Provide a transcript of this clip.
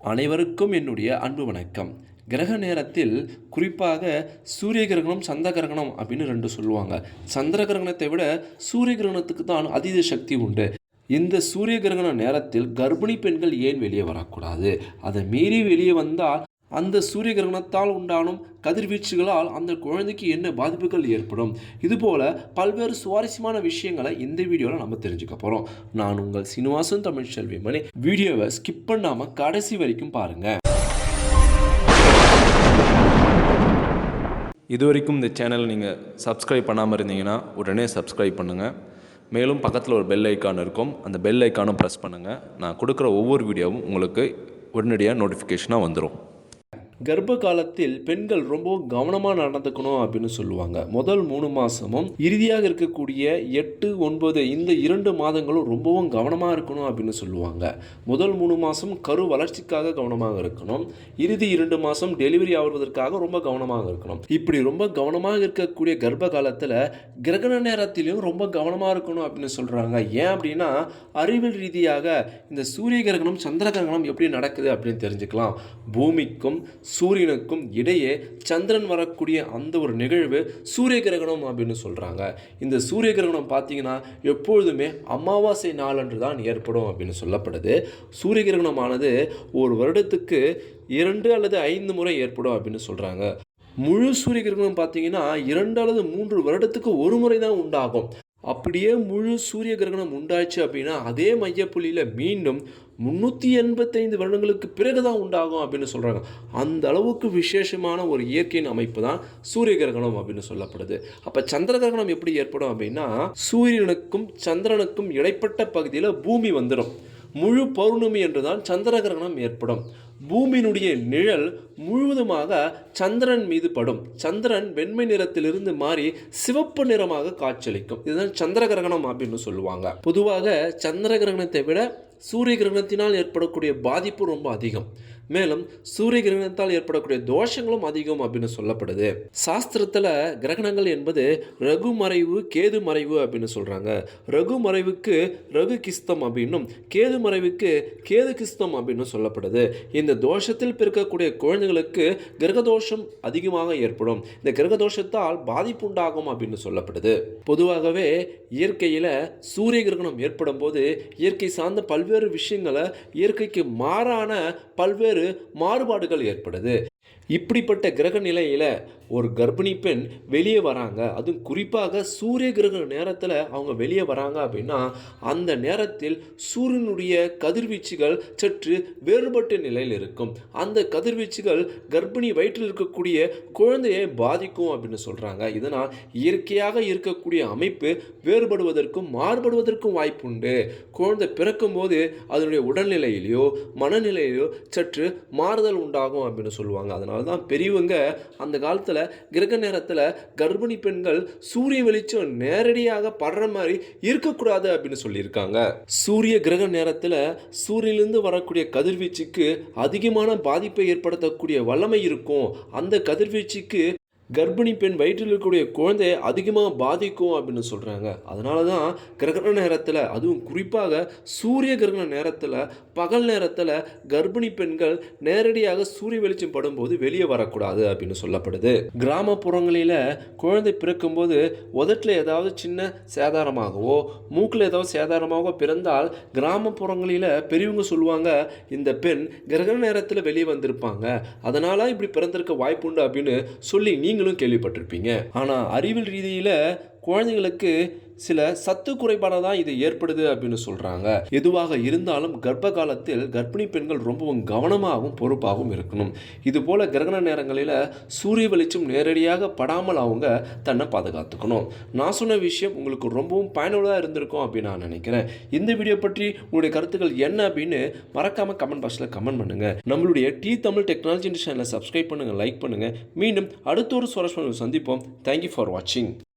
அனைவருக்கும் என்னுடைய அன்பு வணக்கம். கிரக நேரத்தில் குறிப்பாக சூரிய கிரகணம் சந்த கிரகணம் அப்படின்னு ரெண்டு சொல்லுவாங்க. சந்திர கிரகணத்தை விட சூரிய கிரகணத்துக்கு தான் அதீத சக்தி உண்டு. இந்த சூரிய கிரகண நேரத்தில் கர்ப்பிணி பெண்கள் ஏன் வெளியே வரக்கூடாது? அதை மீறி வெளியே வந்தால் அந்த சூரிய கிரகணத்தால் உண்டானும் கதிர்வீச்சுகளால் அந்த குழந்தைக்கு என்ன பாதிப்புகள் ஏற்படும்? இதுபோல் பல்வேறு சுவாரஸ்யமான விஷயங்களை இந்த வீடியோவில் நம்ம தெரிஞ்சுக்க போகிறோம் நான் உங்கள் சீனிவாசன் தமிழ் செல்வி மணி வீடியோவை ஸ்கிப் பண்ணாமல் கடைசி வரைக்கும் பாருங்கள் இது வரைக்கும் இந்த சேனலை நீங்கள் சப்ஸ்கிரைப் பண்ணாமல் இருந்தீங்கன்னா உடனே சப்ஸ்கிரைப் பண்ணுங்கள் மேலும் பக்கத்தில் ஒரு பெல் ஐக்கான் இருக்கும். அந்த பெல் ஐக்கானும் ப்ரெஸ் பண்ணுங்கள் நான் கொடுக்குற ஒவ்வொரு வீடியோவும் உங்களுக்கு உடனடியாக நோட்டிஃபிகேஷனாக வந்துடும் கர்ப்ப காலத்தில் பெண்கள் ரொம்பவும் கவனமாக நடந்துக்கணும் அப்படின்னு சொல்லுவாங்க. முதல் மூணு மாதமும் இறுதியாக இருக்கக்கூடிய எட்டு ஒன்பது இந்த இரண்டு மாதங்களும் ரொம்பவும் கவனமாக இருக்கணும் அப்படின்னு சொல்லுவாங்க. முதல் மூணு மாதம் கரு வளர்ச்சிக்காக கவனமாக இருக்கணும். இறுதி இரண்டு மாதம் டெலிவரி ஆகுவதற்காக ரொம்ப கவனமாக இருக்கணும். இப்படி ரொம்ப கவனமாக இருக்கக்கூடிய கர்ப்ப காலத்தில் கிரகண நேரத்திலையும் ரொம்ப கவனமாக இருக்கணும் அப்படின்னு சொல்கிறாங்க ஏன் அப்படின்னா அறிவியல் ரீதியாக இந்த சூரிய கிரகணம் சந்திர கிரகணம் எப்படி நடக்குது அப்படின்னு தெரிஞ்சுக்கலாம். பூமிக்கும் சூரியனுக்கும் இடையே சந்திரன் வரக்கூடிய அந்த ஒரு நிகழ்வு சூரிய கிரகணம் அப்படின்னு சொல்கிறாங்க இந்த சூரிய கிரகணம் பார்த்தீங்கன்னா எப்பொழுதுமே அமாவாசை நாளன்று தான் ஏற்படும் அப்படின்னு சொல்லப்படுது. சூரிய கிரகணமானது ஒரு வருடத்துக்கு இரண்டு அல்லது ஐந்து முறை ஏற்படும் அப்படின்னு சொல்கிறாங்க முழு சூரிய கிரகணம் பார்த்தீங்கன்னா இரண்டு அல்லது மூன்று வருடத்துக்கு ஒரு முறை தான் உண்டாகும். அப்படியே முழு சூரிய கிரகணம் உண்டாச்சு அப்படின்னா அதே மையப்புள்ளியில் மீண்டும் முந்நூற்றி எண்பத்தைந்து வருடங்களுக்கு பிறகு தான் உண்டாகும் அப்படின்னு சொல்கிறாங்க அந்த அளவுக்கு விசேஷமான ஒரு இயற்கையின் அமைப்பு தான் சூரிய கிரகணம் அப்படின்னு சொல்லப்படுது. அப்போ சந்திர கிரகணம் எப்படி ஏற்படும் அப்படின்னா சூரியனுக்கும் சந்திரனுக்கும் இடைப்பட்ட பகுதியில் பூமி வந்துடும் முழு பௌர்ணமி என்று தான் சந்திர கிரகணம் ஏற்படும். பூமியினுடைய நிழல் முழுவதுமாக சந்திரன் மீது படும். சந்திரன் வெண்மை நிறத்திலிருந்து மாறி சிவப்பு நிறமாக காட்சியளிக்கும். இதுதான் சந்திர கிரகணம் அப்படின்னு சொல்லுவாங்க. பொதுவாக சந்திர கிரகணத்தை விட சூரிய கிரகணத்தினால் ஏற்படக்கூடிய பாதிப்பு ரொம்ப அதிகம். மேலும் சூரிய கிரகணத்தால் ஏற்படக்கூடிய தோஷங்களும் அதிகம் அப்படின்னு சொல்லப்படுது. சாஸ்திரத்தில் கிரகணங்கள் என்பது ரகு மறைவு கேது மறைவு அப்படின்னு சொல்கிறாங்க ரகு மறைவுக்கு ரகு கிஸ்தம் அப்படின்னும் கேது மறைவுக்கு கேது கிஸ்தம் அப்படின்னு சொல்லப்படுது. இந்த தோஷத்தில் பிறக்கக்கூடிய குழந்தைகளுக்கு கிரகதோஷம் அதிகமாக ஏற்படும். இந்த கிரகதோஷத்தால் பாதிப்பு உண்டாகும் அப்படின்னு சொல்லப்படுது. பொதுவாகவே இயற்கையில் சூரிய கிரகணம் ஏற்படும் போது இயற்கை சார்ந்த பல்வேறு பல்வேறு விஷயங்களை இயற்கைக்கு மாறான பல்வேறு மாறுபாடுகள் ஏற்படுது. இப்படிப்பட்ட கிரக நிலையில் ஒரு கர்ப்பிணி பெண் வெளியே வராங்க. அதுவும் குறிப்பாக சூரிய கிரக நேரத்தில் அவங்க வெளியே வராங்க அப்படின்னா அந்த நேரத்தில் சூரியனுடைய கதிர்வீச்சுகள் சற்று வேறுபட்ட நிலையில் இருக்கும். அந்த கதிர்வீச்சுகள் கர்ப்பிணி வயிற்றில் இருக்கக்கூடிய குழந்தையை பாதிக்கும் அப்படின்னு சொல்கிறாங்க இதனால் இயற்கையாக இருக்கக்கூடிய அமைப்பு வேறுபடுவதற்கும் மாறுபடுவதற்கும் வாய்ப்புண்டு. குழந்தை பிறக்கும்போது அதனுடைய உடல்நிலையிலையோ மனநிலையிலையோ சற்று மாறுதல் உண்டாகும் அப்படின்னு சொல்லுவாங்க. அதனால தான் பெரியவங்க அந்த காலத்தில் கிரக நேரத்தில் கர்ப்பிணி பெண்கள் சூரிய வெளிச்சம் நேரடியாக படுற மாதிரி இருக்கக்கூடாது அப்படின்னு சொல்லியிருக்காங்க. சூரிய கிரக நேரத்தில் சூரியனிலிருந்து வரக்கூடிய கதிர்வீச்சுக்கு அதிகமான பாதிப்பை ஏற்படுத்தக்கூடிய வல்லமை இருக்கும். அந்த கதிர்வீச்சுக்கு கர்ப்பிணி பெண் வயிற்றில் இருக்கக்கூடிய குழந்தையை அதிகமாக பாதிக்கும் அப்படின்னு சொல்கிறாங்க அதனால தான் கிரகண நேரத்தில் அதுவும் குறிப்பாக சூரிய கிரகண நேரத்தில் பகல் நேரத்தில் கர்ப்பிணி பெண்கள் நேரடியாக சூரிய வெளிச்சம் படும்போது வெளியே வரக்கூடாது அப்படின்னு சொல்லப்படுது. கிராமப்புறங்களில் குழந்தை பிறக்கும்போது உதட்டில் ஏதாவது சின்ன சேதாரமாகவோ மூக்கில் ஏதாவது சேதாரமாகவோ பிறந்தால் கிராமப்புறங்களில் பெரியவங்க சொல்லுவாங்க இந்த பெண் கிரகண நேரத்தில் வெளியே வந்திருப்பாங்க. அதனால் இப்படி பிறந்திருக்க வாய்ப்புண்டு அப்படின்னு சொல்லி நீங்களும் கேள்விப்பட்டிருப்பீங்க. ஆனால் அறிவியல் ரீதியில் குழந்தைங்களுக்கு சில சத்து குறைபாடாக தான் இது ஏற்படுது அப்படின்னு சொல்கிறாங்க எதுவாக இருந்தாலும் கர்ப்ப காலத்தில் கர்ப்பிணி பெண்கள் ரொம்பவும் கவனமாகவும் பொறுப்பாகவும் இருக்கணும். இது போல் கிரகண நேரங்களில் சூரிய வெளிச்சம் நேரடியாக படாமல் அவங்க தன்னை பாதுகாத்துக்கணும். நான் சொன்ன விஷயம் உங்களுக்கு ரொம்பவும் பயனுள்ளதாக இருந்திருக்கும் அப்படின்னு நான் நினைக்கிறேன். இந்த வீடியோ பற்றி உங்களுடைய கருத்துக்கள் என்ன அப்படின்னு மறக்காமல் கமெண்ட் பாக்ஸில் கமெண்ட் பண்ணுங்கள் நம்மளுடைய டி தமிழ் டெக்னாலஜி சேனலை சப்ஸ்கிரைப் பண்ணுங்கள் லைக் பண்ணுங்கள் மீண்டும் அடுத்த ஒரு சுவாரஸ்யமான சந்திப்போம். தேங்க்யூ ஃபார் வாட்சிங்